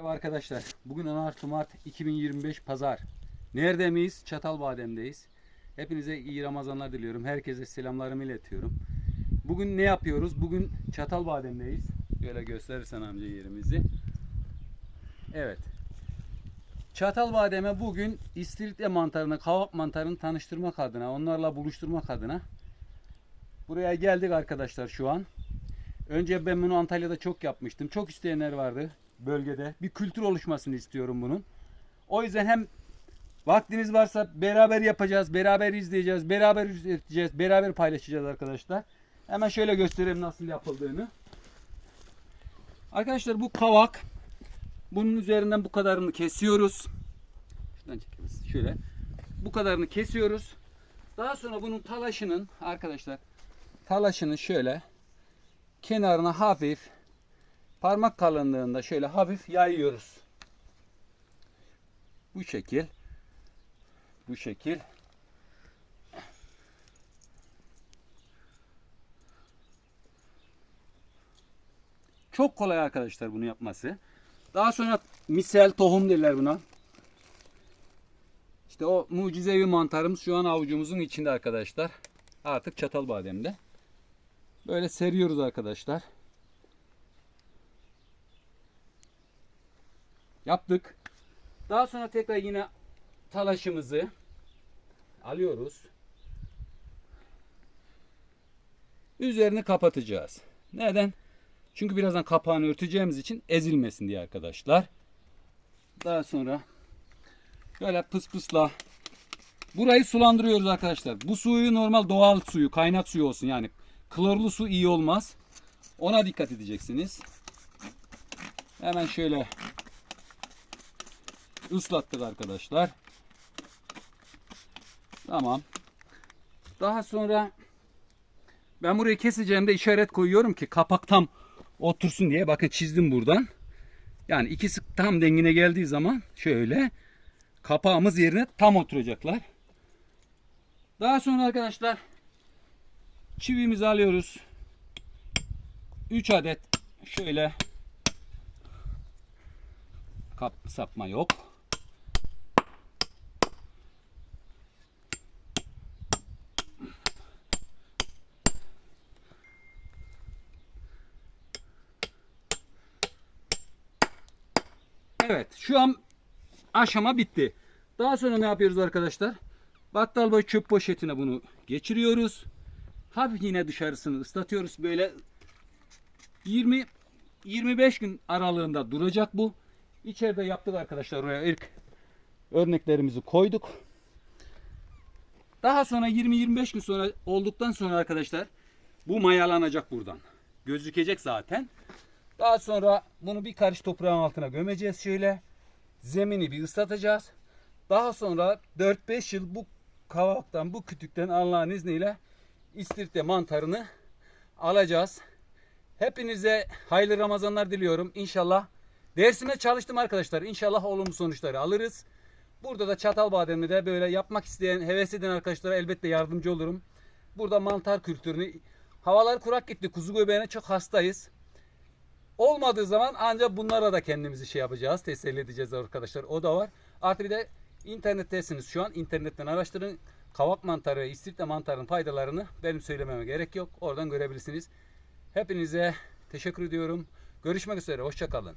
Merhaba arkadaşlar. Bugün 16 Mart 2025 Pazar. Nerede miyiz? Çatalbadem'deyiz. Hepinize iyi Ramazanlar diliyorum. Herkese selamlarımı iletiyorum. Bugün ne yapıyoruz? Bugün Çatalbadem'deyiz. Böyle gösterirsen amca yerimizi. Evet. Çatalbadem'e bugün istiridye mantarını, kavak mantarını tanıştırmak adına, onlarla buluşturmak adına buraya geldik arkadaşlar şu an. Önce ben bunu Antalya'da çok yapmıştım. Çok isteyenler vardı bölgede. Bir kültür oluşmasını istiyorum bunun. O yüzden hem vaktiniz varsa beraber yapacağız, beraber izleyeceğiz, beraber üreteceğiz, beraber paylaşacağız arkadaşlar. Hemen şöyle göstereyim nasıl yapıldığını. Arkadaşlar bu kavak. Bunun üzerinden bu kadarını kesiyoruz. Şuradan çekeriz. Şöyle. Bu kadarını kesiyoruz. Daha sonra bunun talaşının arkadaşlar talaşını şöyle kenarına hafif parmak kalınlığında şöyle hafif yayıyoruz. Bu şekil. Bu şekil. Çok kolay arkadaşlar bunu yapması. Daha sonra misel tohum derler buna. İşte o mucizevi mantarımız şu an avucumuzun içinde arkadaşlar. Artık çatal bademde. Böyle seriyoruz arkadaşlar. Yaptık. Daha sonra tekrar yine talaşımızı alıyoruz. Üzerini kapatacağız. Neden? Çünkü birazdan kapağını örteceğimiz için ezilmesin diye arkadaşlar. Daha sonra böyle pıs pısla burayı sulandırıyoruz arkadaşlar. Bu suyu normal doğal suyu, kaynak suyu olsun yani. Klorlu su iyi olmaz. Ona dikkat edeceksiniz. Hemen şöyle ıslattık arkadaşlar. Tamam. Daha sonra ben burayı keseceğimde işaret koyuyorum ki kapak tam otursun diye. Bakın çizdim buradan. Yani ikisi tam dengine geldiği zaman şöyle kapağımız yerine tam oturacaklar. Daha sonra arkadaşlar çivimizi alıyoruz. 3 adet şöyle kap sapma yok. Evet şu an aşama bitti. Daha sonra ne yapıyoruz arkadaşlar? Battal boy çöp poşetine bunu geçiriyoruz. Hafif yine dışarısını ıslatıyoruz. Böyle 20 25 gün aralığında duracak bu. İçeride yaptık arkadaşlar. Oraya ilk örneklerimizi koyduk. Daha sonra 20-25 gün sonra olduktan sonra arkadaşlar bu mayalanacak buradan. Gözükecek zaten. Daha sonra bunu bir karış toprağın altına gömeceğiz şöyle. Zemini bir ıslatacağız. Daha sonra 4-5 yıl bu kavaktan, bu kütükten Allah'ın izniyle istiridye mantarını alacağız. Hepinize hayırlı Ramazanlar diliyorum. İnşallah dersime çalıştım arkadaşlar. İnşallah olumlu sonuçları alırız. Burada da Çatalbadem'de de böyle yapmak isteyen, heves eden arkadaşlara elbette yardımcı olurum. Burada mantar kültürünü havalar kurak gitti. Kuzu göbeğine çok hastayız. Olmadığı zaman ancak bunlara da kendimizi şey yapacağız. Teselli edeceğiz arkadaşlar. O da var. Artı bir de internettesiniz şu an. internetten araştırın. Kavak mantarı, istiridye mantarının faydalarını benim söylememe gerek yok. Oradan görebilirsiniz. Hepinize teşekkür ediyorum. Görüşmek üzere. Hoşçakalın.